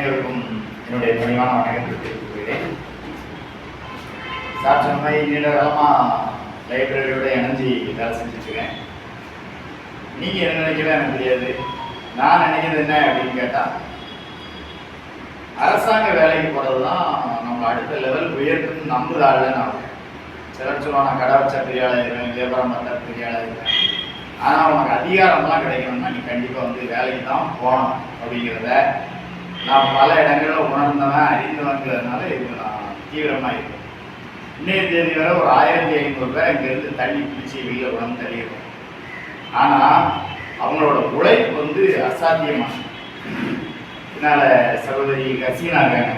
அனைவருக்கும் என்னுடைய பணிவான வணக்கத்தை தெரிவித்துக்கொள்கிறேன். சார் சொன்ன மாதிரி நீண்ட காலமாக லைப்ரரியோட இணைஞ்சி வேலை செஞ்சுட்ருக்கேன். நீங்கள் என்ன நினைக்கிறதா எனக்கு தெரியாது. நான் நினைக்கிறது என்ன அப்படின்னு கேட்டால் அரசாங்க வேலைக்கு போகிறது தான் நம்ம அடுத்த லெவல் உயர்த்துன்னு நம்புதாள் நான். சிலர் சொல்லுவாங்க நான் கடை வச்சா பெரிய ஆளாக இருக்கேன் வியாபாரம் பார்த்தா பெரிய ஆளாக இருக்கேன் ஆனால் உனக்கு அதிகாரம்லாம் கிடைக்கணும்னா நீ கண்டிப்பாக வந்து வேலைக்கு தான் போகணும் அப்படிங்கிறத நான் பல இடங்களில் உணர்ந்தவன் அறிந்தவங்கிறதுனால இது நான் தீவிரமாக இருக்கேன் இன்னைய தேதி வரை ஒரு ஆயிரத்தி ஐநூறுரூவா இங்கேருந்து தள்ளி பிடிச்சி வெளியில் உணர்ந்து தள்ளிடுவோம் ஆனால் அவங்களோட உழைப்பு வந்து அசாத்தியமானது. என்னால் சகோதரி ஹசீனா இருக்காங்க.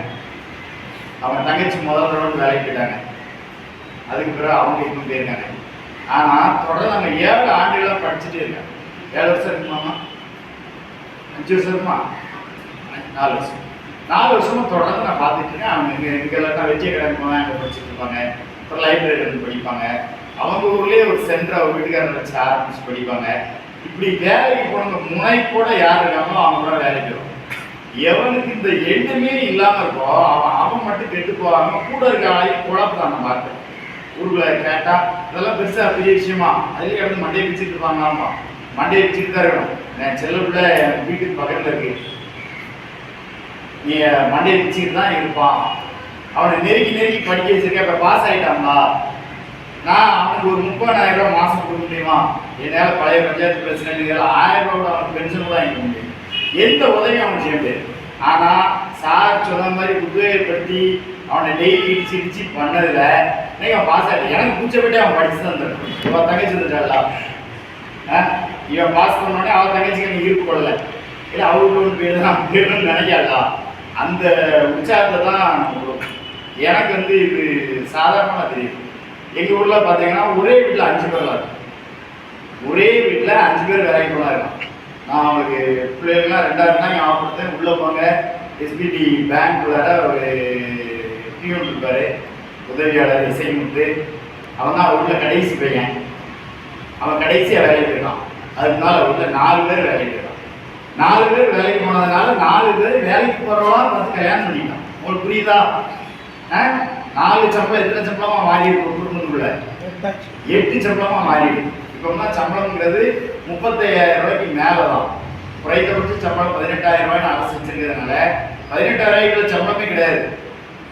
அவங்க தங்கச்சி முதல்வரோடு வேலைக்கு போயிட்டாங்க. அதுக்கு பிறகு அவங்க இன்னும் போயிருக்காங்க. ஆனால் தொடர்ந்து நம்ம ஏழு ஆண்டுகளாக படிச்சுட்டே இருக்கேன் ஏழு வருஷம் இருக்குமாமா அஞ்சு வருஷம் இருக்குமா? நாலு வருஷம். நாலு வருஷமும் தொடர்ந்து நான் பார்த்துட்டு இருக்கேன். அவங்க இங்கே இங்கே எல்லாம் வெற்றிய கடை போனால் அங்கே படிச்சுட்டு இருப்பாங்க. அப்புறம் லைப்ரரி வந்து படிப்பாங்க. அவங்க ஊர்லேயே ஒரு சென்டர் அவங்க வீட்டுக்காரர் வச்சு ஆரம்பிச்சு படிப்பாங்க. இப்படி வேலைக்கு போனவங்க முனைப்போட யார் இருக்காங்களோ அவங்க கூட வேலைக்கு வரும் எவனுக்கு இந்த எண்ணமே இல்லாமல் இருக்கோ அவன் அவன் மட்டும் கெட்டு போகாமல் கூட இருக்க ஆளையும் குழப்பம் நம்ம பார்த்தேன். ஊருக்குள்ள கேட்டால் இதெல்லாம் பெருசாக பெரிய விஷயமா? அதுலேயே கிடந்து மண்டையை பிச்சுட்டு இருப்பாங்க ஆமாம் மண்டையை பிச்சுட்டு தான் இருக்கணும். என் செல்ல பிள்ளை வீட்டுக்கு பக்கத்தில் இருக்குது நீ மண்டையை பிடிச்சிக்கிட்டு தான் இருப்பான். அவனை நெருக்கி நெருக்கி படிக்க வச்சிருக்க இப்போ பாஸ் ஆயிட்டாங்களா நான் அவனுக்கு ஒரு முப்பதாயிரம் ரூபாய் மாதம் கொடுக்க முடியுமா? என்னால் பழைய பஞ்சாயத்து பிரசிடென்ட் ஆயிரம் ரூபாய் அவனுக்கு பென்ஷன் கூட வாங்கிக்க முடியும் எந்த உதவியும் அவன் செய்ய முடியாது. ஆனால் சார் சொன்ன மாதிரி உபயோகப்படுத்தி அவனை டெய்லி இடிச்சு இடிச்சு பண்ணதுல நீங்க பாஸ் ஆகி எனக்கு பூச்சப்பட்டு அவன் படிச்சு தான் இவன் தங்கச்சி வந்துட்டாளா இவன் பாஸ் பண்ணோடனே அவன் தங்கச்சிக்கு நீ ஈர்ப்பு கொள்ளலை இல்லை அவருக்கு ஒன்று பேர் தான் பேருன்னு நினைக்காதா அந்த உற்சாகத்தை தான் எனக்கு வந்து இது சாதாரணமாக தெரியும். எங்கள் ஊரில் பார்த்தீங்கன்னா ஒரே வீட்டில் அஞ்சு பேர் இருக்கும் ஒரே வீட்டில் அஞ்சு பேர் வேலைக்கு போனா இருக்கான் நான் அவனுக்கு பிள்ளைகள்லாம் ரெண்டாயிரம் தான் ஞாபகப்படுத்தேன் உள்ளே போங்க. எஸ்பிடி பேங்க் வேற ஒரு டியூன் இருப்பார் உதவியாளர் இசைமுத்து அவன் தான் உள்ள கடைசி பையன். அவன் கடைசியாக வேலைக்கு போயிருக்கான் அதுக்கு மேலே உள்ள நாலு பேர் வேலைக்கு நாலு பேர் வேலைக்கு போனதுனால நாலு பேர் வேலைக்கு போகிறவா பார்த்து கல்யாணம் பண்ணிட்டான் உங்களுக்கு புரியுதா? ஆ? நாலு சம்பளம் எத்தனை சம்பளமா மாறி இருக்கு குடும்பத்துக்குள்ள? எட்டு சம்பளமா மாறிடுது இப்போ சம்பளம்ங்கிறது முப்பத்தையாயிரம் ரூபாய்க்கு மேலே தான் குறைந்தபட்ச சம்பளம் பதினெட்டாயிரம் ரூபாய்னு அரசு வச்சிருக்கிறதுனால பதினெட்டாயிரம் ரூபாய்க்குள்ள சம்பளமே கிடையாது.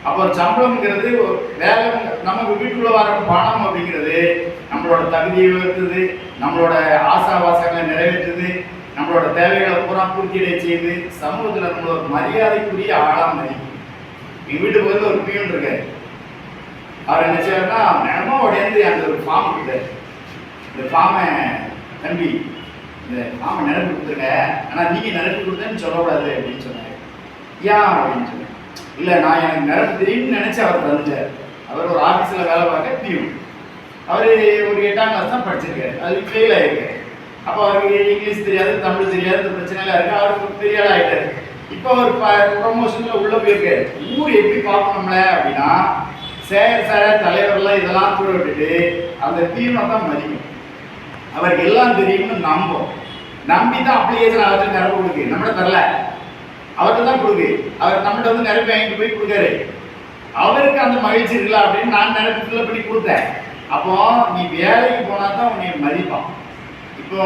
அப்போ சம்பளம்ங்கிறது வேலை நமக்கு வீட்டுக்குள்ள வர பணம் அப்படிங்கிறது நம்மளோட தகுதியை உயர்த்துது நம்மளோட ஆசாவாசங்களை நிறைவேற்றுது நம்மளோட தேவைகளை பூரா பூர்த்தியடை செய்து சமூகத்தில் நம்மளோட ஒரு மரியாதைக்குரிய ஆளாக மதிக்கும் எங்கள் வீட்டுக்கு வந்து ஒரு பியூன் இருக்காரு. அவர் என்ன செய்வார்னா நிலமா உடையந்து அந்த ஒரு ஃபார்ம் கொடுத்தாரு இந்த ஃபார்மை தம்பி இந்த ஃபார்மை நிரப்பி கொடுத்துருங்க ஆனால் நீங்கள் நிரப்பி கொடுத்தேன்னு சொல்லக்கூடாது அப்படின்னு சொன்னார். ஏன் அப்படின்னு சொன்னேன் இல்லை நான் எனக்கு நிரப்பு தெரியும்னு நினச்சி அவர் தந்துட்டார் அவர் ஒரு ஆஃபீஸில் வேலை பார்க்க பியூன் அவர் ஒரு எட்டாம் கிளாஸ் தான் படிச்சிருக்காரு. அது ஃபெயில் ஆயிருக்காரு. அப்போ அவருக்கு இங்கிலீஷ் தெரியாது தமிழ் தெரியாது இந்த பிரச்சனைலாம் இருக்கு. அவருக்கு பெரிய ஆள் ஆயிட்டாரு. இப்போ அவர் ப்ரொமோஷனில் உள்ள போயிருக்காரு ஊர் எப்படி பார்க்கணும்ல அப்படின்னா சேகர் சார தலைவர்லாம் இதெல்லாம் கூட விட்டுட்டு அந்த தீர்வை தான் மதிக்கும் அவருக்கு எல்லாம் தெரியும்னு நம்பும். நம்பி தான் அப்ளிகேஷன் அவர்கிட்ட நிரப்ப கொடுக்கு. நம்மள தரல. அவர்கிட்ட தான் கொடுக்கு. அவர் நம்மகிட்ட வந்து நிரப்பி வாங்கிட்டு போய் கொடுக்காரு. அவருக்கு அந்த மகிழ்ச்சி இருக்குல்ல அப்படின்னு நான் நினைப்பு ஃபில்அப் பண்ணி கொடுத்தேன். அப்போ நீ வேலைக்கு போனா தான் உன்னை மதிப்பான். இப்போ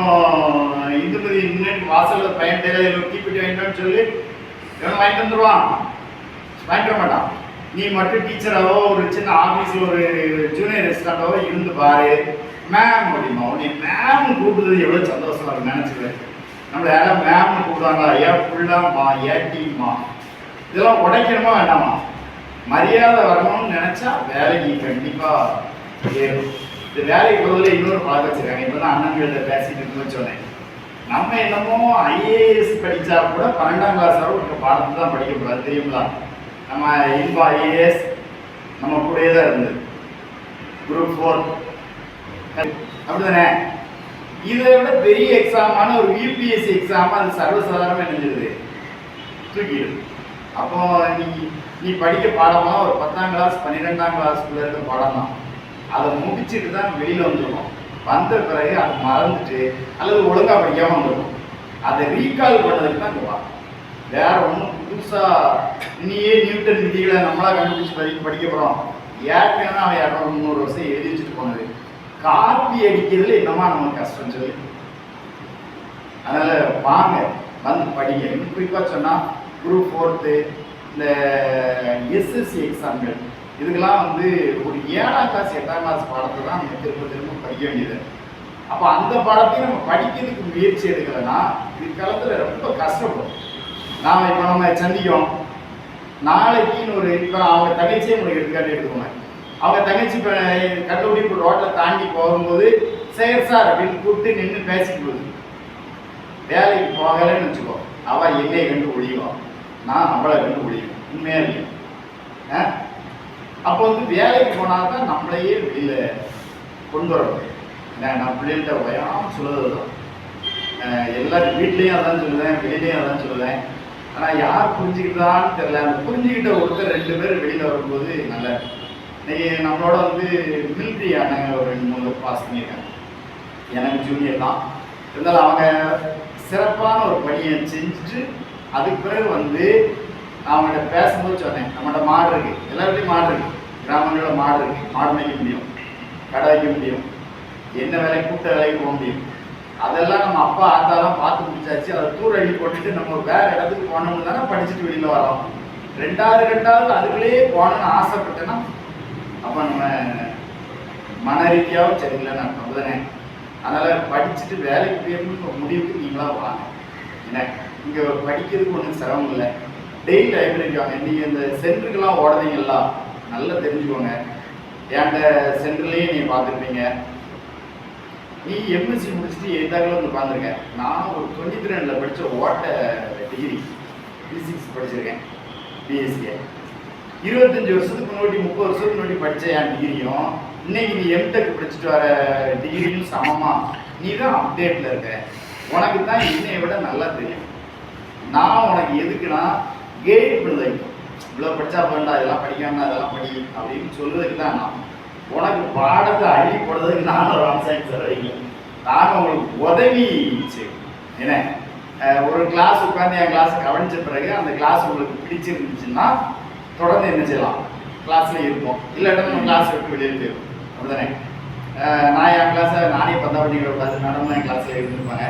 இந்துமதி முன்னாடி வாசல்ல பையன் தெரியாது கீப்பிட்டு வேண்டாம்னு சொல்லி எவன் வாங்கிட்டு வந்துடுவான் வாங்கிட்டு வர மாட்டான். நீ மட்டும் டீச்சராகவோ ஒரு சின்ன ஆஃபீஸில் ஒரு ஜூனியர் ரெஸ்டாரண்டாவோ இருந்து பாரு. மேம் அப்படிமா. உன்னை மேம் கூப்பிடுறது எவ்வளோ சந்தோஷமா இருக்கு நினச்சிக்கிறேன் நம்மளை யாரும் மேம்னு கூப்பிடுவாங்களா ஏன் ஃபுல்லாம்மா ஏட்டிம்மா. இதெல்லாம் உடைக்கணுமா வேண்டாமா? மரியாதை வரணும்னு நினச்சா வேலைக்கு கண்டிப்பாக ஏறும். இந்த வேலைக்கு போகிறதுல இன்னொரு பழக்கம் வச்சிருக்காங்க. இப்போ தான் அண்ணன்கிட்ட பேசிட்டு இருக்குன்னு சொன்னேன். நம்ம என்னமோ ஐஏஎஸ் படித்தா கூட பன்னெண்டாம் கிளாஸ் அளவு இப்போ பாடத்து தான் படிக்கக்கூடாது தெரியுங்களா? நம்ம இன்பா ஐஏஎஸ் நம்ம கூடயே தான் இருந்தது குரூப் ஃபோர் அப்படிதானே? இதை விட பெரிய எக்ஸாமான ஒரு யூபிஎஸ்சி எக்ஸாம் அது சர்வசாதாரணமாக நினைஞ்சது. தூக்கிடுது அப்போ நீ நீ படிக்க பாடமா? ஒரு பத்தாம் கிளாஸ் பன்னிரெண்டாம் கிளாஸ்க்குள்ள இருக்க பாடம்? தான் அதை முடிச்சுட்டு தான் வெளியில் வந்துடும் வந்த பிறகு அதை மறந்துட்டு அல்லது ஒழுங்காக படிக்காமல் வந்துடும் அதை ரீகால் பண்ணதுக்கு தான் இங்கே வா. வேற ஒன்றும் புதுசாக இனியே நியூட்டன் விதிகளை நம்மளாக கண்டுபிடிச்சு படி படிக்க போகிறோம் ஏற்கனவே அவன் இரநூறு முந்நூறு வருஷம் எழுதி வச்சுட்டு போனது. காப்பி அடிக்கிறதுல என்னமா நமக்கு கஷ்டம் சொல்லி அதனால வாங்க வந்து படிங்க. இன்னும் குறிப்பாக சொன்னால் குரூப் ஃபோர்த்து இந்த எஸ்எஸ்சி எக்ஸாம்கள் இதுக்கெல்லாம் வந்து ஒரு ஏழாம் கிளாஸ் எட்டாம் கிளாஸ் பாடத்தை தான் நம்ம திரும்ப திரும்ப படிக்க வேண்டியது. அப்போ அந்த பாடத்தையும் நம்ம படிக்கிறதுக்கு முயற்சி எடுக்கலைன்னா பிற்காலத்தில் ரொம்ப கஷ்டப்படும். நாம் இப்போ நம்ம சந்திக்கும் நாளைக்குன்னு ஒரு இப்போ அவங்க தங்கச்சியே உங்களுக்கு எடுத்துக்காட்டி எடுத்துக்கோங்க. அவங்க தங்கச்சி இப்போ கண்டுபிடிப்பு ரோட்டில் தாண்டி போகும்போது சேர் சார் அப்படின்னு கூப்பிட்டு நின்று பேசிட்டு போகுது வேலைக்கு போகலைன்னு வச்சுக்கோ. அவள் என்னை கண்டு ஒழியும் நான் அவளை கண்டு ஒழியும் உண்மையாக இல்லையா? ஆ? அப்போ வந்து வேலைக்கு போனால் தான் நம்மளையே வெளியில் கொண்டு வர முடியும். நான் பிள்ளைகிட்ட பயம் சொல்லுறது தான் எல்லாரும் வீட்லேயும் அதான் சொல்லுவேன் வெளியிலையும் அதான் சொல்லுவேன். ஆனால் யார் புரிஞ்சுக்கிட்டான்னு தெரில அந்த புரிஞ்சுக்கிட்ட ஒருத்தர் ரெண்டு பேர் வெளியில் வரும்போது நல்லா இன்றைக்கி இன்னைக்கு நம்மளோட வந்து மிலிட்ரி ஆனங்க ஒரு ரெண்டு மூணு பாஸ் பண்ணியிருக்காங்க. எனக்கு ஜூனியர் தான். இருந்தாலும் அவங்க சிறப்பான ஒரு பணியை செஞ்சுட்டு அதுக்கு பிறகு வந்து அவங்கள்ட்ட பேசும்போது சொன்னேன் நம்மகிட்ட மாடு இருக்கு. எல்லாருடையும் மாடு இருக்கு. கிராமங்களில் மாடு இருக்கு. மாடு மேய்க்க முடியும். கடை வைக்க முடியும். என்ன வேலைக்கு கூட்ட வேலைக்கு போக முடியும். அதெல்லாம் நம்ம அப்பா ஆத்தாலாம் பார்த்து முடிச்சாச்சு. அதை தூர் அள்ளி போட்டுட்டு நம்ம வேற இடத்துக்கு போனோம்னு தானே படிச்சுட்டு வெளியில் வரோம். ரெண்டாவது ரெண்டாவது அதுக்குள்ளேயே போகணும்னு ஆசைப்பட்டேன்னா அப்போ நம்ம மன ரீதியாகவும் சரியில்லைன்னு அர்த்தம். தானே அதனால் படிச்சுட்டு வேலைக்கு போயிருந்து முடிவுக்கு நீங்களாம் வாங்க. என்ன இங்கே படிக்கிறதுக்கு ஒன்றும் சிரமம் இல்லை. டெய்லி லைப்ரரி வாங்க நீங்கள் இந்த சென்டருக்கெல்லாம் ஓடுறீங்களா நல்லா தெரிஞ்சுக்கோங்க. என்கிட்ட சென்டர்லேயே நீங்கள் பார்த்துருப்பீங்க. நீ எம்எஸ்சி முடிச்சுட்டு எதாக்கில் வந்து உட்காந்துருக்க நான் ஒரு தொண்ணூற்றி ரெண்டில் படித்த ஓட்ட டிகிரி ஃபிசிக்ஸ் படிச்சிருக்கேன் பிஎஸ்சியை இருபத்தஞ்சி வருஷத்துக்கு முன்னாடி முப்பது வருஷத்துக்கு முன்னாடி படித்த என் டிகிரியும் இன்னைக்கு நீ எம்டெக் படிச்சுட்டு வர டிகிரியும் சமமாக நீ தான் அப்டேட்டில் இருக்க. உனக்கு தான் என்னை விட நல்லா தெரியும். நான் உனக்கு எதுக்குன்னா கைட் பண்ணுறதுக்கு இவ்வளோ படித்தா வேண்டாம் இதெல்லாம் படிக்காம அதெல்லாம் படி அப்படின்னு சொல்றதுக்கு தான் நான். உனக்கு பாடத்தை அள்ளி போடுறதுக்கு நானும் ராம்சாமி சார் வைங்க. நாங்கள் உங்களுக்கு உதவி என்ன? ஒரு கிளாஸ் உட்காந்து என் கிளாஸ் கவனிச்ச பிறகு அந்த கிளாஸ் உங்களுக்கு பிடிச்சிருந்துச்சுன்னா தொடர்ந்து என்ன செய்யலாம்? கிளாஸில் இருப்போம். இல்லாட்டா நம்ம கிளாஸ் விட்டு வெளியே போயிடும் அப்படிதானே? நான் என் கிளாஸை நானே பந்தா பண்ணிக்கிற கூடாது மேடம் என் கிளாஸில் இருந்திருப்பாங்க.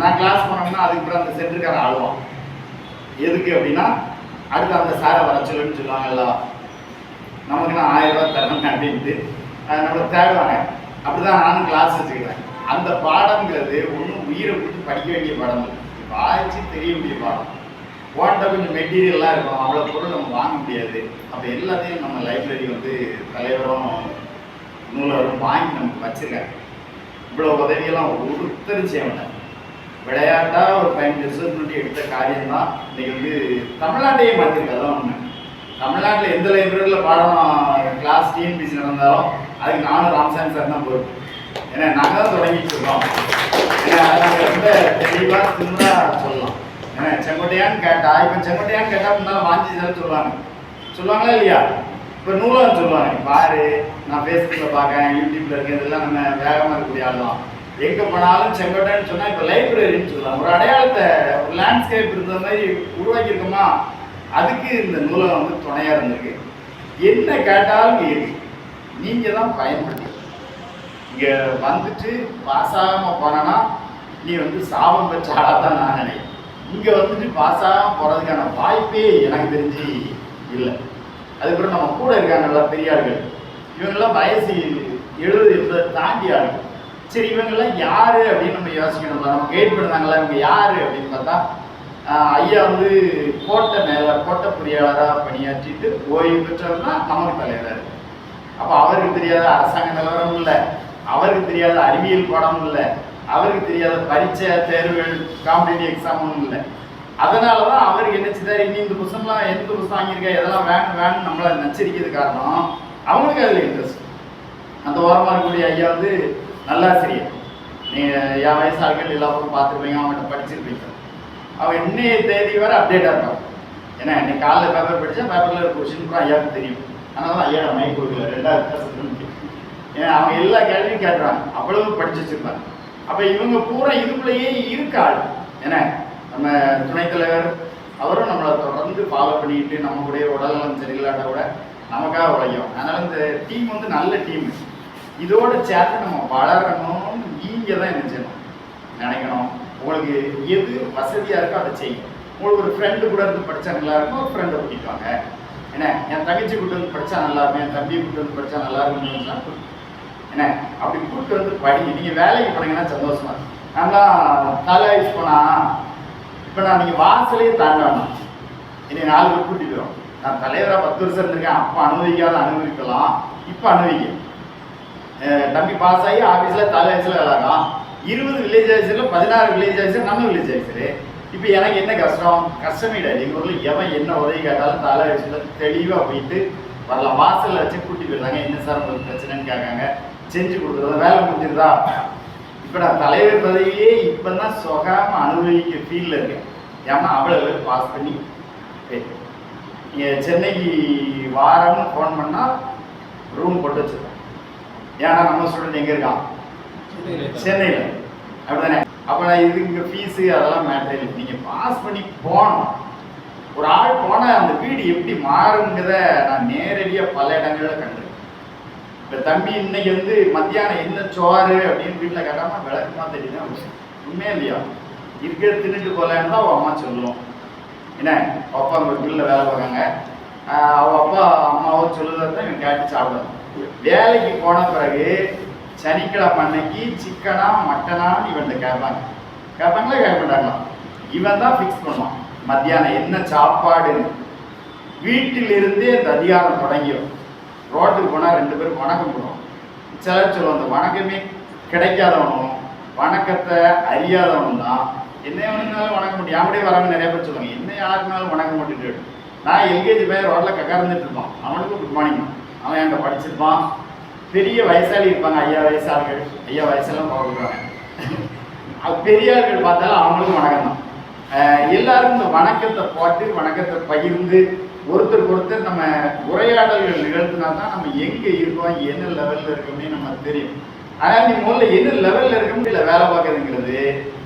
நான் கிளாஸ் போனோம்னா அதுக்கப்புறம் அந்த சென்டருக்காரன் ஆளுவான் எதுக்கு அப்படின்னா அடுத்து அந்த சாரை வர சொல்லுன்னு சொல்லுவாங்கல்ல நமக்கு நான் ஆயிரம் ரூபாய் தரணும் அப்படின்ட்டு. நம்மளை தேடுவாங்க. அப்படிதான் நானும் கிளாஸ் வச்சுக்கிறேன். அந்த பாடம்ங்கிறது ஒன்றும் உயிரை கொடுத்து படிக்க வேண்டிய பாடம் வாய்ச்சி தெரிய வேண்டிய பாடம். ஓட்ட கொஞ்சம் மெட்டீரியல்லாம் இருக்கும். அவ்வளோ பொருள் நம்ம வாங்க முடியாது. அப்போ எல்லாத்தையும் நம்ம லைப்ரரி வந்து தலைவரும் நூலரும் வாங்கி நமக்கு வச்சிருக்காங்க இவ்வளோ உதவியெல்லாம் ஒருத்தரும் செய்ய மாட்டாங்க விளையாட்டா ஒரு பதினஞ்சு வருஷத்துக்கு முன்னாடி எடுத்த காரியம் தான் இன்னைக்கு வந்து தமிழ்நாட்டையே மாற்றிருக்கு அதான் ஒன்று தமிழ்நாட்டில் எந்த லைப்ரரியில் பாடம் கிளாஸ் டிஎன்பிசி நடந்தாலும் அதுக்கு நானும் ராமசாமி சார் தான் பொறுப்பு. ஏன்னா நாங்கள் தான் தொடங்கிட்டு இருக்கோம். ஏன்னா நாங்கள் ரொம்ப தெளிவாக சின்னதாக சொல்லலாம். ஏன்னா செங்கோட்டையான்னு கேட்டா இப்போ செங்கோட்டையான்னு கேட்டால் முன்னால் வாஞ்சி சார் சொல்லுவாங்க. சொல்லுவாங்களா இல்லையா? இப்போ நூலகம் சொல்லுவாங்க. பாரு நான் ஃபேஸ்புக்கில் பார்க்கேன் யூடியூப்பில் இருக்கேன் இதெல்லாம் நம்ம வேகமாக இருக்கக்கூடிய ஆள் தான் எங்கே போனாலும் செங்கோட்டைன்னு சொன்னால் இப்போ லைப்ரரின்னு சொல்லலாம். ஒரு அடையாளத்தை ஒரு லேண்ட்ஸ்கேப் இருந்த மாதிரி உருவாக்கியிருக்கோமா? அதுக்கு இந்த நூலகம் வந்து துணையாக இருந்திருக்கு. என்ன கேட்டாலும் இங்கே நீங்கள் தான் பயன்படுத்தி. இங்கே வந்துட்டு பாஸ் ஆகாமல் போனேன்னா நீ வந்து சாபம் பெற்ற ஆளாக தான் நான் நினைக்கிறேன். இங்கே வந்துட்டு பாஸ் ஆகாமல் போகிறதுக்கான வாய்ப்பே எனக்கு தெரிஞ்சு இல்லை. அதுக்கப்புறம் நம்ம கூட இருக்காங்கல்ல பெரிய ஆளுகள் இவங்கெல்லாம் வயசு எழுபது எண்பது தாண்டி ஆளுகள் சரி இவங்கெல்லாம் யாரு அப்படின்னு நம்ம யோசிக்கணும். நம்ம கைட் பண்ணுறாங்களா இவங்க யாரு அப்படின்னு பார்த்தா ஐயா வந்து கோட்டை மேலாளர் கோட்டை பொறியாளராக பணியாற்றிட்டு ஓய்வு பெற்றவர் தான் நமக்கு தலைவர் அப்போ அவருக்கு தெரியாத அரசாங்க நிலவரம் இல்லை. அவருக்கு தெரியாத அறிவியல் பாடமும் இல்லை. அவருக்கு தெரியாத பரீட்சை தேர்வுகள் காம்படிட்டிவ் எக்ஸாமும் இல்லை. அதனால தான் அவருக்கு என்ன செய்தார்? இனி இந்த புத்தகம்லாம் எந்த புத்தகம் வாங்கியிருக்கா? எதெல்லாம் வேணும் வேணும் நம்மளை நச்சரிக்கிறது காரணம் அவங்களுக்கு அதில் இன்ட்ரெஸ்ட் அந்த ஓரமாக இருக்கக்கூடிய ஐயா வந்து நல்லாசிரியர் நீங்கள் என் வயசு ஆட்கள் எல்லா பக்கம் பார்த்துருப்பீங்க அவங்கள்ட்ட படிச்சிருப்பீங்க. அவன் இன்னைய தேதி வரை அப்டேட்டாக இருப்பான். ஏன்னா இன்னைக்கு காலைல பேப்பர் படித்தா பேப்பரில் ஒரு கொஷின் கூட ஐயாவுக்கு தெரியும். அதனால தான் ஐயா மைக் கொடுக்கல ரெண்டாவது கிளாஸ் ஏன்னா அவங்க எல்லா கேள்வியும் கேட்டுறாங்க. அவ்வளவு படிச்சு வச்சிருப்பாங்க. அப்போ இவங்க பூரா இதுக்குள்ளேயே இருக்காள். என்ன நம்ம துணைத் தலைவர் அவரும் நம்மளை தொடர்ந்து ஃபாலோ பண்ணிட்டு நம்ம கூட உடல்நலம் சரியில்லாட்ட கூட நமக்காக உழைக்கும். அதனால இந்த டீம் வந்து நல்ல டீம் இதோட சேர்த்து நம்ம வளரணும்னு நீங்கள் தான் என்ன செய்யணும்? நினைக்கணும். உங்களுக்கு எது வசதியாக இருக்கோ அதை செய்யும் உங்களுக்கு ஒரு ஃப்ரெண்டு கூட இருந்து படித்தா நல்லா இருக்கும் ஒரு ஃப்ரெண்டை கூட்டிட்டு வாங்க. என்ன? என் தங்கச்சி கூட்டு வந்து படித்தா நல்லா இருக்கும் என் தம்பி கூட்டு வந்து படித்தா நல்லா இருக்கும்னு என்ன? அப்படி கூப்பிட்டு வந்து படிங்க. நீங்கள் வேலைக்கு போனீங்கன்னா சந்தோஷமா இருக்கும். நான்லாம் தலை யூஸ் போனா இப்போ நான் நீங்கள் வாசலே தாண்டணும் என்னை நாலு பேர் கூட்டிட்டு வரும் நான் தலைவராக பத்து வருஷம் இருந்திருக்கேன். அப்போ அனுபவிக்காத அனுபவிக்கலாம் இப்போ அனுபவிக்க தம்பி பாஸ் ஆகி ஆஃபீஸில் தலை வயசில் இருபது வில்லேஜ் ஆஃபீஸில் பதினாறு வில்லேஜ் ஆஃபீஸர் நம்ம வில்லேஜ் ஆஃபீஸரு இப்போ எனக்கு என்ன கஷ்டம்? கஷ்டமே இல்லை எங்கள் ஊரில் எவன் என்ன உதவி கேட்டாலும் தலை ஆஃபீஸில் தெளிவாக போயிட்டு வரலாம். வாசலில் வச்சு கூட்டி போயிடுறாங்க. என்ன சார் உங்களுக்கு பிரச்சனைன்னு கேட்காங்க. செஞ்சு கொடுக்குறது வேலை முடிஞ்சிருதா இப்போ நான் தலைவர் பதவியே இப்போ தான் சுகாம அனுபவிக்க ஃபீல்டில் இருக்கேன். ஏன்னா அவ்வளோ பேர் பாஸ் பண்ணி. நீங்கள் சென்னைக்கு வாரம்னு ஃபோன் பண்ணால் ரூம் போட்டு வச்சுருக்கோம் ஏன்னா நம்ம ஸ்டூடெண்ட் எங்கே இருக்கான்? சென்னையில் அப்படிதானே? அப்போ நான் இது இங்கே ஃபீஸு அதெல்லாம் மேட்டர் இல்லை. நீங்கள் பாஸ் பண்ணி போகணும். ஒரு ஆள் போனால் அந்த வீடு எப்படி மாறுங்கிறத நான் நேரடியாக பல இடங்களில் கண்டிருக்கேன் இப்போ தம்பி இன்னைக்கு வந்து மத்தியானம் என்ன சோறு அப்படின்னு வீட்டில் கேட்டாமல் விளக்குமா தெரியுதான் உண்மையா இல்லையா? இருக்கிற தின்னுட்டு போகலன்னு தான் அவன் அம்மா சொல்லுவோம் என்ன? அப்பா அங்கே வீட்டில் வேலை பார்க்காங்க ஆஹ் அவ அப்பா அம்மாவோ சொல்லுறதை தான் இவன் கேட்டு சாப்பிடுவான். வேலைக்கு போன பிறகு சனிக்கிழமை அன்னைக்கு சிக்கனா மட்டனான்னு இவன்கிட்ட கேட்பாங்க கேட்பாங்களா கேட்க மாட்டாங்களா? இவன் தான் ஃபிக்ஸ் பண்ணுவான். மத்தியானம் என்ன சாப்பாடுன்னு. வீட்டிலிருந்தே இந்த அதிகாரம் தொடங்கிடும் ரோட்டுக்கு போனால் ரெண்டு பேரும் வணக்கம் போடுவோம். சிலர் சொல்லுவோம் அந்த வணக்கமே கிடைக்காதவனும் வணக்கத்தை அறியாதவனும் தான். என்ன வேணும்னாலும் வணங்க முடியும்? அப்படியே வரவங்க நிறைய பேர் சொல்லுவாங்க என்ன யாருக்குனாலும் வணங்க மாட்டேட்டு நான் எல்கேஜி பையன் ரோட்டில் கக்கறந்துட்டு இருப்பான். அவனுக்கும் குட் மார்னிங் அவன் அங்கே படிச்சிருப்பான் பெரிய வயசாளி இருப்பாங்க ஐயா வயசாளர்கள். ஐயா வயசெல்லாம் போகிறாங்க அது பெரிய பார்த்தாலும் அவங்களுக்கும் வணக்கம் தான் எல்லாரும் இந்த வணக்கத்தை போட்டு வணக்கத்தை பகிர்ந்து ஒருத்தருக்கு ஒருத்தர் நம்ம உரையாடல்கள் நிகழ்த்தினா தான் நம்ம எங்கே இருக்கோம் என்ன லெவலில் இருக்கோமே நம்ம தெரியும். ஆனால் நீ முதல்ல என்ன லெவலில் இருக்கணும் இல்லை வேலை பார்க்குறதுங்கிறது.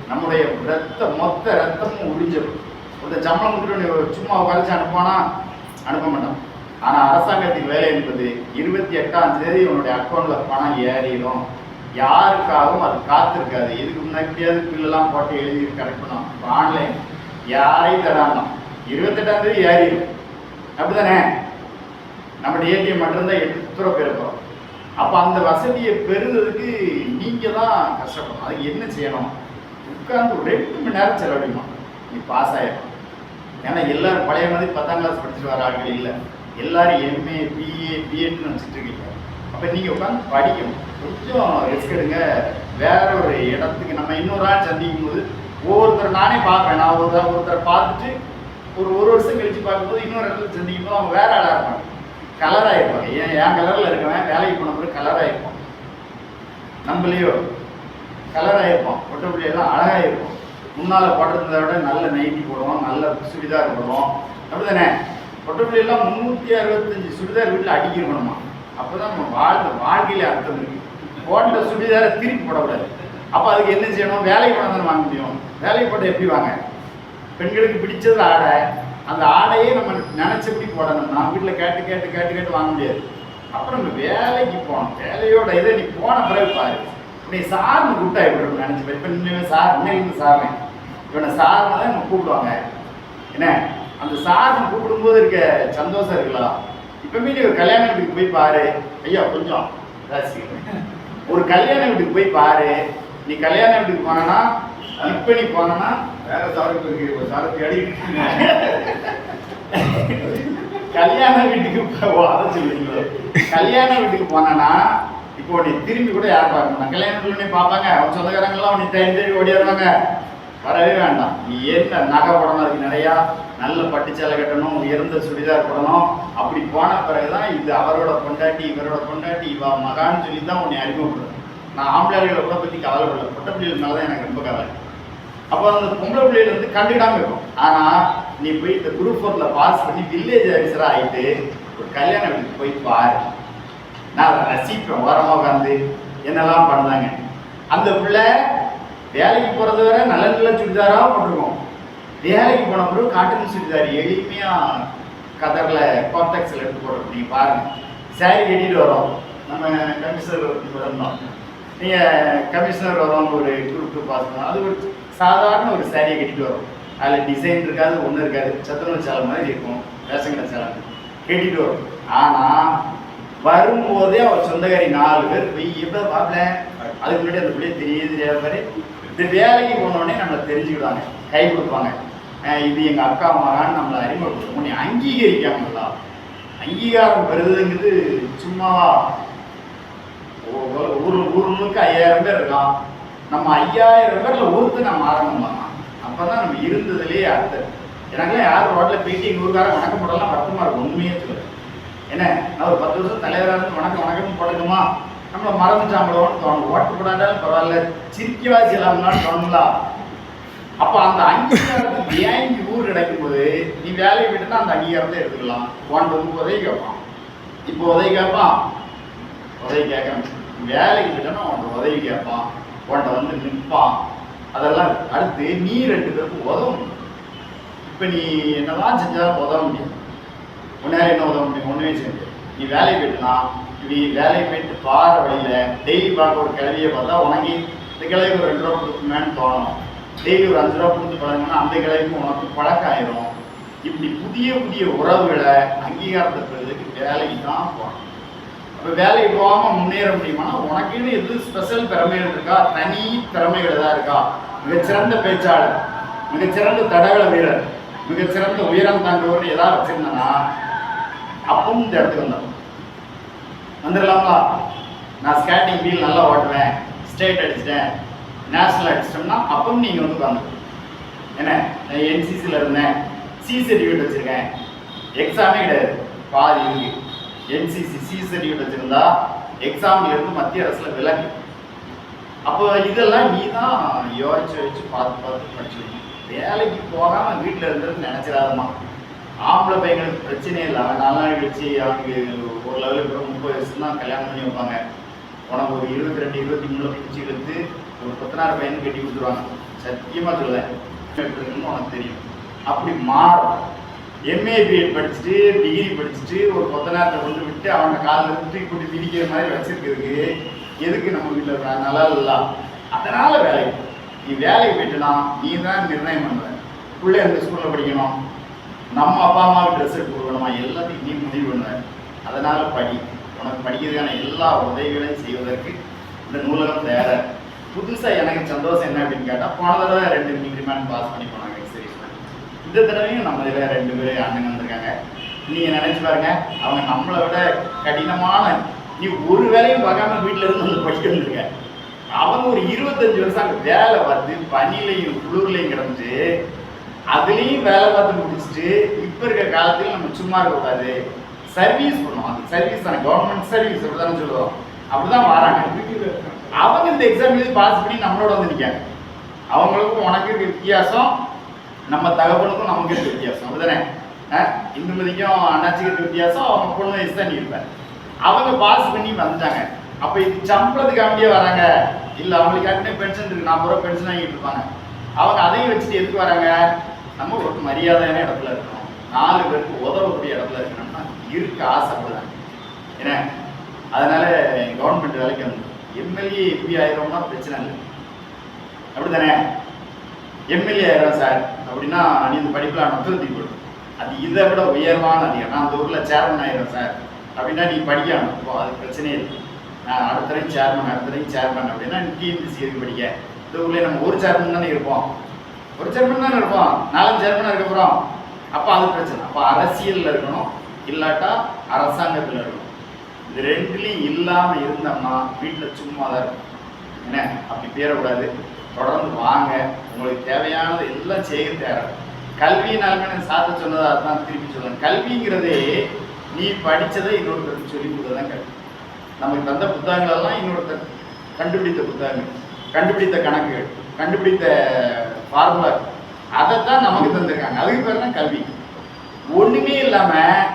நம்முடைய ரத்த மொத்த ரத்தமும் உறிஞ்சிடும் ஒருத்தர் சம்பளம் கொடுத்துட்டு சும்மா உட்காரிச்சு அனுப்பானா அனுப்ப மாட்டான். ஆனால் அரசாங்கத்தின் வேலை என்பது இருபத்தி எட்டாம் தேதி உன்னுடைய அக்கௌண்ட்டில் பணம் ஏறிடும். யாருக்காகவும் அது காத்திருக்காது. இதுக்கு முன்னாடியாவது பில்லெல்லாம் போட்டு எழுதி கிடைக்கணும் ஆன்லைன் யாரையும் தராங்களாம் இருபத்தெட்டாம் தேதி ஏறிடும். அப்படிதானே? நம்ம ஏடிஎம் மட்டும்தான் எடுத்து தூர போயிருக்கிறோம் அப்போ அந்த வசதியை பெறுவதற்கு நீங்கள் தான் கஷ்டப்படணும். அதுக்கு என்ன செய்யணும்? உட்கார்ந்து ஒரு ரெண்டு மணி நேரம் செலவழிமா நீ பாஸ் ஆயிடும் ஏன்னா எல்லோரும் பழைய மாதிரி பத்தாம் கிளாஸ் படிச்சுட்டு வர ஆட்கள் இல்லை. எல்லாரும் எம்ஏ பிஏ பிஎட்னு வச்சுட்டு இருக்கீங்க. அப்போ நீங்கள் உட்காந்து படிக்கணும். கொஞ்சம் ரிஸ்க் எடுங்க. வேற ஒரு இடத்துக்கு நம்ம இன்னொரு ஆள் சந்திக்கும் போது ஒவ்வொருத்தர் நானே பார்ப்பேன் நான் ஒருத்தர் ஒருத்தரை பார்த்துட்டு ஒரு ஒரு வருஷம் கழிச்சு பார்க்கும்போது இன்னொரு இடத்துல சந்திக்கும் போது அவங்க வேற ஆளாக இருப்பாங்க. கலராக இருப்பாங்க. ஏன்? என் கலரில் இருக்கவன் வேலைக்கு போன பிறகு கலராக ஆகிருப்பான் நம்மளையோ கலராக இருப்பான். ஒட்டப்பிள்ளையெல்லாம் அழகாக இருப்போம் முன்னால் போட்டிருந்ததை விட நல்ல நைட்டி போடுவோம் நல்ல சுடிதார் போடுவோம் அப்படி தானே ஒட்டப்படியெல்லாம் முந்நூற்றி அறுபத்தஞ்சு சுடிதார் வீட்டில் அடிக்கணுமா? அப்போ தான் நம்ம வாழ்ந்த வாழ்க்கையில அர்த்தம் இருக்கு. போட்ட சுடிதாரை திருப்பி போடக்கூடாது. அப்போ அதுக்கு என்ன செய்யணும்? வேலைக்கு போனால் தானே வாங்க முடியும். வேலைக்கு போட்ட எப்படி வாங்க? பெண்களுக்கு பிடிச்சது ஆடை. அந்த ஆடையே நம்ம நினச்சபடி போடணும்னா வீட்டில் கேட்டு கேட்டு கேட்டு கேட்டு வாங்க முடியாது. அப்புறம் நம்ம வேலைக்கு போகணும். வேலையோட இதை நீ போன பிறகு பாரு. நீ சார்னு கூப்பிட்டா இப்படி இருக்கும்? நினச்சி பாரு. இப்போ இன்னும் சார் இன்னைக்கு சார்னேன் இவனை சார்னு தான் நம்ம கூப்பிடுவாங்க. என்ன? அந்த சார்னு கூப்பிடும்போது இருக்க சந்தோஷம் இருக்கலாம் இப்பவுமே நீ ஒரு கல்யாண வீட்டுக்கு போய் பாரு. ஐயா கொஞ்சம் ஒரு கல்யாண வீட்டுக்கு போய் பாரு. நீ கல்யாண வீட்டுக்கு போனா இப்ப நீ போனா வேற சாருக்கு இருக்கு. அடிக்கிட்டு கல்யாண வீட்டுக்கு போ- ஓ, அதை சொல்லுவீங்களோ கல்யாண வீட்டுக்கு போனானா இப்போ நீ திரும்பி கூட யார் பார்க்க மாட்டாங்க. கல்யாணத்துல உன்னை பார்ப்பாங்க. அவன் சொந்தக்காரங்கெல்லாம் உன்னை தேடி தேடி ஓடிடுவாங்க வரவே வேண்டாம். நீ என்ன நகை படணும் அதுக்கு நிறையா. நல்ல பட்டு கட்டணும் உயர்ந்த சுடிதார் போடணும். அப்படி போன பிறகுதான் இது அவரோட பொண்டாட்டி இவரோட பொண்டாட்டி இவ மகான்னு சொல்லி தான் உன்னை அறிமுகப்படுது நான் ஆம்பளைகளை கூட பற்றி கவலைப்படல பொட்டை பிள்ளைகள் மேலே தான் எனக்கு ரொம்ப கவலை. அப்போ அந்த பொம்பளை பிள்ளைகள் வந்து கண்டுக்கிடாம இருக்கும். ஆனால் நீ போய் இந்த குரூப் ஃபோரில் பாஸ் பண்ணி வில்லேஜ் ஆஃபீஸராக ஆகிட்டு ஒரு கல்யாண வீட்டுக்கு போய் பாரு. நான் அதை ரசிப்பேன். ஓரமா உட்காந்து என்னெல்லாம் பண்ணாங்க. அந்த பிள்ளை வேலைக்கு போகிறது வரை நல்ல நல்ல சுடிதாராக போட்டிருக்கோம். வேலைக்கு போன பிறகு காட்டன் சுடிதார் எளிமையாக கதரில் காப்டெக்ஸ்ல எடுத்து போடுறோம் நீங்கள் பாருங்க. சாரி கட்டிட்டு வரோம். நம்ம கமிஷனர் வந்தோம் நீங்கள் கமிஷனர் வரோம் ஒரு குரூப் டூ பாஸ் பண்ணோம் அது ஒரு சாதாரண ஒரு சாரியை கட்டிட்டு வரும். அதில் டிசைன் இருக்காது ஒன்றும் இருக்காது. சத்துணவு சேலை மாதிரி இருக்கும். ரேஷன் கடை சேலை கட்டிட்டு வரும். ஆனால் வரும்போதே அவர் சொந்தக்காரி நாலு பேர் போய் எப்போ பார்க்கல அதுக்கு முன்னாடி அந்த பிள்ளைய தெரியுது தெரியாத மாதிரி இந்த வேலைக்கு போனோடனே நம்மளை தெரிஞ்சுக்கிடுவாங்க கை கொடுப்பாங்க. இது எங்கள் அக்கா மகான்னு நம்மளை அறிமுகப்படுத்தும் நீ அங்கீகரிக்காமங்களா அங்கீகாரம் பெறுதுங்கிறது சும்மாவா? ஒரு ஒ- ஊர் முழுக்க ஐயாயிரம் பேர் இருக்கான். நம்ம ஐயாயிரம் பேர்ல ஒருத்தர் நம்ம ஆரம்பம் அப்பதான் நம்ம இருந்ததுலேயே அர்த்தம் எனக்குலாம் யார் ரோட்டில் போயிட்டு எங்கள் வணக்கம் போடலாம் வருத்தமாக இருக்கும். உண்மையே சொல்லுவேன் என்ன நான் ஒரு பத்து வருஷம் தலைவராக இருந்து வணக்கம் வணக்கம் போடணுமா நம்மளை மறந்துட்டாங்களோன்னு தோணும். ஓட்டு போடாண்டாலும் பரவாயில்ல. சிரிக்கவா செய்யலாம்னாலும் தோணுங்களா அப்போ அந்த அங்கீகாரத்துக்கு ஏன் இங்க ஊர் கிடைக்கும்போது நீ வேலையை விட்டுனா அந்த அங்கீகாரத்தை எடுத்துக்கலாம்? உன்ட்டு வந்து உதவி கேட்பான். இப்போ உதவி கேட்பான். உதவி கேட்கணும். வேலைக்கு விட்டனா உன்ட்ட உதவி கேட்பான். உன்ட்ட வந்து நிற்பான். அதெல்லாம் அடுத்து நீ ரெண்டு பேருக்கும் உதவும் இப்போ நீ என்னதான் செஞ்சாலும் உதவ முடியாது. உன்னால என்ன உதவ முடியும்? ஒன்றுமே செய்ய முடியாது. நீ வேலையை விட்டுனா இப்படி வேலையை போயிட்டு பாற வழியில டெய்லி பார்க்க ஒரு கிளவியை பார்த்தா உனக்கு இந்த கிளவிக்கு ஒரு ரெண்டு ரூபா கொடுக்குமேன்னு தோணும் டெய்லி ஒரு அஞ்சு ரூபா கொடுத்து பழகினா அந்த கிளவிக்கு உனக்கு பழக்கம் ஆயிரும் இப்படி புதிய புதிய உறவுகளை அங்கீகாரத்தை பெறுவதற்கு வேலைக்கு தான் போகணும். அப்போ வேலைக்கு போகாமல் முன்னேற முடியுமானா உனக்குன்னு எது ஸ்பெஷல் திறமைகள் இருக்கா? தனி திறமைகள் தான் இருக்கா? மிகச்சிறந்த பேச்சாளர் மிகச்சிறந்த தடகள வீரர் மிகச்சிறந்த உயரம் தாண்டுவர்னு ஏதாவது வச்சுருந்தனா அப்பவும் இந்த இடத்துக்கு வந்தோம் வந்துடலாமா நான் ஸ்கேட்டிங் வீல் நல்லா ஓட்டுவேன். ஸ்டேட் அடிச்சிட்டேன். நேஷனல் அடிச்சிட்டோம்னா அப்பவும் நீங்கள் வந்து உட்காந்து என்ன? நான் என்சிசியில் இருந்தேன். சி சர்டிஃபிகேட் வச்சுருக்கேன். எக்ஸாமே கிடையாது. பாதி இருக்கு. என்சிசி சி சர்டிஃபிகேட் வச்சுருந்தா எக்ஸாம்ல இருந்து மத்திய அரசில் விலக்கு. அப்போ இதெல்லாம் நீ தான் யோசிச்சு வச்சு பார்த்து பார்த்து படிச்சு வேலைக்கு போகாமல் வீட்டில் இருந்தது நினச்சிடாதம்மா. ஆம்பளை பையங்களுக்கு பிரச்சனை இல்லை. அவன் நாலு நாள் கழிச்சு அவனுக்கு ஒரு லெவலுக்கு அப்புறம் முப்பது வருஷம் தான் கல்யாணம் பண்ணி வைப்பாங்க. உனக்கு ஒரு இருபத்தி ரெண்டு இருபத்தி மூணு பிடிச்சி எடுத்து ஒரு கொத்தனார் பையன் கட்டி கொடுத்துருவாங்க. சத்தியமாக சொல்லுவேன் உனக்கு தெரியும். அப்படி மாறும். எம்ஏ பிஎட் படிச்சுட்டு டிகிரி படிச்சுட்டு ஒரு கொத்தனாரத்தை கொண்டு விட்டு அவனை காலில் தூக்கி போட்டு மிதிக்கிற மாதிரி வச்சிருக்கிறதுக்கு எதுக்கு நம்ம வீட்டில் நல்லா இல்லை. அதனால் வேலைக்கு நீ வேலைக்கு போயிட்டுனா நீ தான் நிர்ணயம் பண்ணுற பிள்ளை எந்த ஸ்கூலில் படிக்கணும்? நம்ம அப்பா அம்மாவுக்கு ட்ரெஸ் எடுத்து கொடுக்கணுமா? எல்லாத்தையும் நீ முடிவு பண்ணுவ அதனால படி. உனக்கு படிக்கிறதுக்கான எல்லா உதவிகளையும் செய்வதற்கு இந்த நூலகம் தேவை புதுசாக எனக்கு சந்தோஷம் என்ன அப்படின்னு கேட்டால் போன தடவை ரெண்டு மினிமேன் பாஸ் பண்ணி போனாங்க எக்ஸரிஸ்ல இந்த தடவையும் நம்ம இதில் ரெண்டு பேர் அண்ணன் வந்திருக்காங்க. நீங்கள் நினச்சி பாருங்க அவங்க நம்மளை விட கடினமான நீ ஒரு வேலையும் பார்க்காம வீட்டில் இருந்து வந்து படிக்க வந்திருக்க. அவங்க ஒரு இருபத்தஞ்சு வருஷம் வேலை பார்த்து பனிலையும் குளிர்லையும் கிடந்து அதுலேயும் வேலை பார்த்து முடிச்சுட்டு இப்போ இருக்கிற காலத்தில் நம்ம சும்மா இருக்கக்கூடாது சர்வீஸ் பண்ணுவோம். அந்த சர்வீஸ் தானே? கவர்மெண்ட் சர்வீஸ் அப்படி தானே சொல்லுவோம். அப்படிதான் வராங்க. அவங்க இந்த எக்ஸாம் எழுதி பாஸ் பண்ணி நம்மளோட வந்து நிற்காங்க அவங்களுக்கும் உனக்கு இருக்க வித்தியாசம் நம்ம தகவலுக்கும் நமக்கு இருக்க வித்தியாசம். அப்படிதானே அஹ் இந்துமதிக்கும் அண்ணாச்சிக்கு இருக்க வித்தியாசம் அவங்க பொண்ணு வயசு தான் நீ இருப்ப அவங்க பாஸ் பண்ணி வந்துட்டாங்க அப்போ இது சம்பளத்துக்காண்டியே வராங்க. இல்லை அவங்களுக்கு கட்டின பென்ஷன் இருக்கு. நாற்பது ரூபா பென்ஷன் வாங்கிட்டு இருப்பாங்க. அவங்க அதையும் வச்சுட்டு எதுக்கு வராங்க? நம்ம ஒரு மரியாதையான இடத்துல இருக்கணும். நாலு பேருக்கு உதவக்கூடிய இடத்துல இருக்கணும்னா இருக்க ஆசைப்படுறாங்க ஏன்னா அதனால கவர்மெண்ட் வேலைக்கு வந்து எம்எல்ஏ எம்பி ஆயிரம்னா பிரச்சனை இல்லை. அப்படிதானே எம்எல்ஏ ஆயிரம் சார் அப்படின்னா நீ இந்த படிப்பில் நொத்தத்தி போடும் அது இதை விட உயர்வான அதிகம் நான் அந்த ஊரில் சேர்மன் ஆயிரம் சார் அப்படின்னா நீ படிக்கணும். இப்போ அது பிரச்சனையே இல்லை. நான் அடுத்த தடவை சேர்மன் அடுத்த சேர்மன் அப்படின்னா நீ டிஎன்பிசி எதுக்கு படிக்க. இந்த ஊர்லேயே நம்ம ஒரு சேர்மன் தானே இருப்போம். ஒரு ஜெர்மன் தானே இருப்போம். நாலஞ்சு இருக்க போகிறோம் அப்போ அது பிரச்சனை. அப்போ அரசியலில் இருக்கணும். இல்லாட்டா அரசாங்கத்தில் இருக்கணும். இது ரெண்டுலையும் இல்லாமல் இருந்தோம்னா வீட்டில் சும்மா தான் இருக்கும் என்ன? அப்படி பேரக்கூடாது. தொடர்ந்து வாங்க. உங்களுக்கு தேவையானது எல்லாம் செய்ய தேவை கல்வியினாலுமே நான் சாத்த சொன்னதை அதுதான் திருப்பி சொல்லுவேன் கல்விங்கிறதே நீ படித்ததை இன்னொருத்தருக்கு சொல்லி கொடுத்ததான் கல்வி. நமக்கு தந்த புத்தகங்களெல்லாம் இன்னொருத்தர் கண்டுபிடித்த புத்தகங்கள். கண்டுபிடித்த கணக்குகள். கண்டுபிடித்த ஃபார்முலா தான் நமக்கு தந்திருக்காங்க. அதுக்கு பேர் தான் கல்வி. ஒன்றுமே இல்லாமல்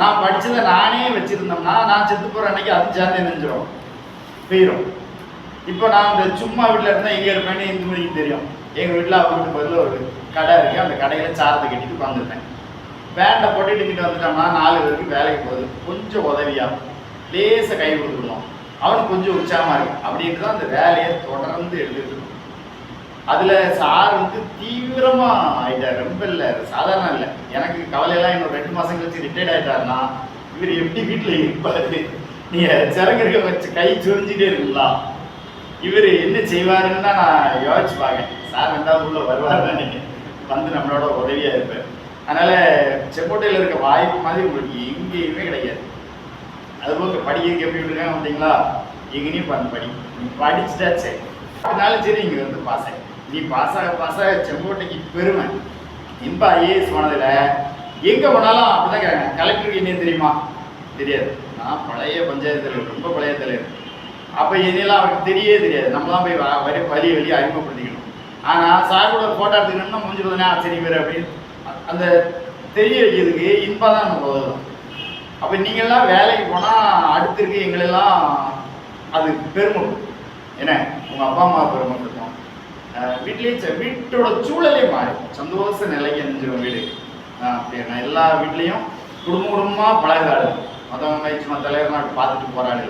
நான் படித்ததை நானே வச்சுருந்தோம்னா நான் செத்து போகிற அன்னைக்கு அது சேர்ந்து நெஞ்சிரும் போயிடும் இப்போ நான் இந்த சும்மா வீட்டில் இருந்தால் எங்கே இருப்பேன்னு இந்த மணிக்கு தெரியும். எங்கள் வீட்டில் அவங்க வீட்டு பதில் ஒரு கடை இருக்குது அந்த கடையில் சாரத்தை கட்டிட்டு உட்காந்துருந்தேன் பேண்டை போட்டுட்டு இங்கிட்டு வந்துட்டோம்னா நாலு பேருக்கு வேலைக்கு போகுது. கொஞ்சம் உதவியாக லேசாக கை கொடுத்துருவோம் அவனுக்கு கொஞ்சம் உற்சாகமாக இருக்கும் அப்படின்ட்டு தான் அந்த வேலையை தொடர்ந்து எழுதிட்டு அதுல சார் வந்து தீவிரமா ஆயிட்டார். ரொம்ப இல்லை சாதாரண இல்லை. எனக்கு கவலையெல்லாம் இன்னும் ரெண்டு மாசம் கழிச்சு ரிட்டையர்ட் ஆயிட்டாருன்னா இவர் எப்படி வீட்டுல இருப்பாரு? நீங்க சிறங்கருக்க வச்சு கை சுரிஞ்சிட்டே இருக்கலாம் இவர் என்ன செய்வாருன்னு தான் நான் யோசிச்சு பார்க்கேன். சார் ரெண்டாவது உள்ள வருவார் நினைக்கிறேன். வந்து நம்மளோட உதவியா இருப்பார். அதனால செங்கோட்டையில் இருக்க வாய்ப்பு மாதிரி உங்களுக்கு எங்கேயுமே கிடைக்காது அதுபோக படிக்க எப்படி விட்டுருக்காங்க பார்த்தீங்களா எங்கேயும் பண்ண படி நீ படிச்சுட்டா சரி. அதனால சரி இங்கே வந்து பாஸ் ஆகி நீ பாஸ் ஆக பாஸ் செங்கோட்டைக்கு பெருமை இப்போ ஐஏஎஸ் போனதில் எங்கே போனாலும் அப்படிதான் கேட்குறேன் கலெக்டருக்கு என்ன தெரியுமா? தெரியாது. நான் பழைய பஞ்சாயத்து தலைவர் ரொம்ப பழைய தலைவர். அப்போ இதெல்லாம் அவருக்கு தெரியவே தெரியாது. நம்ம தான் போய் வ- வரி வழி வழியை அறிமுகப்படுத்திக்கணும். ஆனால் சார் கூட ஃபோட்டோ எடுத்துக்கணும்னா முடிஞ்சு பார்த்தீங்கன்னா சரி பேர் அப்படின்னு. அந்த தெரிய வைக்கிறதுக்கு இன்பாக தான் நம்ம உதவும் அப்போ நீங்கள்லாம் வேலைக்கு போனால் அடுத்திருக்கு எங்களெல்லாம் அது பெருமை. என்ன? உங்கள் அப்பா அம்மா பெருமை வீட்லேயும் வீட்டோட சூழலே மாறி. சந்தோஷ நிலைக்கு அணிஞ்சிரும் வீடு. அப்படின்னா அப்படி நான் எல்லா வீட்லேயும் குடும்ப குடும்பமாக பழகாடு மற்றவங்க சும்மா நாட்டு பார்த்துட்டு போராடு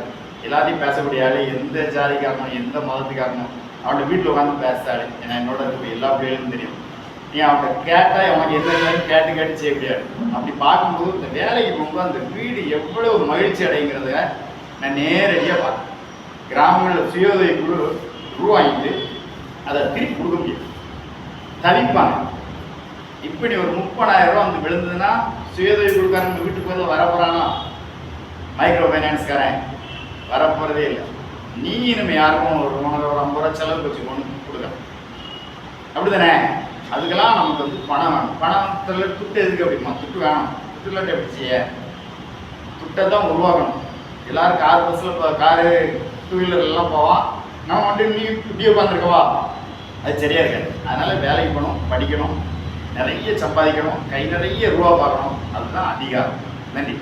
எல்லாத்தையும் பேசக்கூடிய ஆளு எந்த ஜாதிக்காரனும் எந்த மதத்துக்காரனும். அவன்கிட்ட வீட்டில் உட்காந்து ஆளு ஏன்னா என்னோட இருக்க எல்லா பிள்ளைகளும் தெரியும். நீ அவன்கிட்ட கேட்டால் அவனுக்கு எந்த கேட்டு கேட்டு செய்ய முடியாது. அப்படி பார்க்கும்போது இந்த வேலைக்கு போகும்போது அந்த வீடு எவ்வளவு மகிழ்ச்சி அடைங்கிறத நான் நேரடியாக பார்த்தேன் கிராமங்களில் சுய உதவி குழு உருவாங்கிட்டு அதை திருப்பி கொடுக்க முடியும் தவிப்பாங்க. இப்படி ஒரு முப்பதாயிரம் ரூபா வந்து விழுந்ததுன்னா சுயதொழில் கொடுக்காரங்க வீட்டுக்கு வந்து வர போறானா? மைக்ரோ ஃபைனான்ஸ்காரன் வரப்போறதே இல்லை. நீ இனிமே யாருக்கும் ஒரு மூணு ஒரு ஐம்பது ரூபா செலவு வச்சு கொண்டு கொடுக்க அப்படிதானே அதுக்கெல்லாம் நமக்கு வந்து பணம் வேணும். பணத்தில் துட்டு எதுக்கு அப்படிமா? துட்டு வேணும். துட்டு இல்லாட்டி எப்படி செய்ய? துட்டை தான் உருவாக்கணும். எல்லாரும் கார் பஸ்ஸில் இப்போ காரு டூ வீலர் எல்லாம் போவான் நான் வந்துட்டு நீ இப்படி உட்காந்துருக்கவா அது சரியா இருக்காது. அதனால வேலைக்கு போகணும் படிக்கணும் நிறைய சம்பாதிக்கணும் கை நிறைய ரூபா பார்க்கணும். அதுதான் அதிகாரம். நன்றி.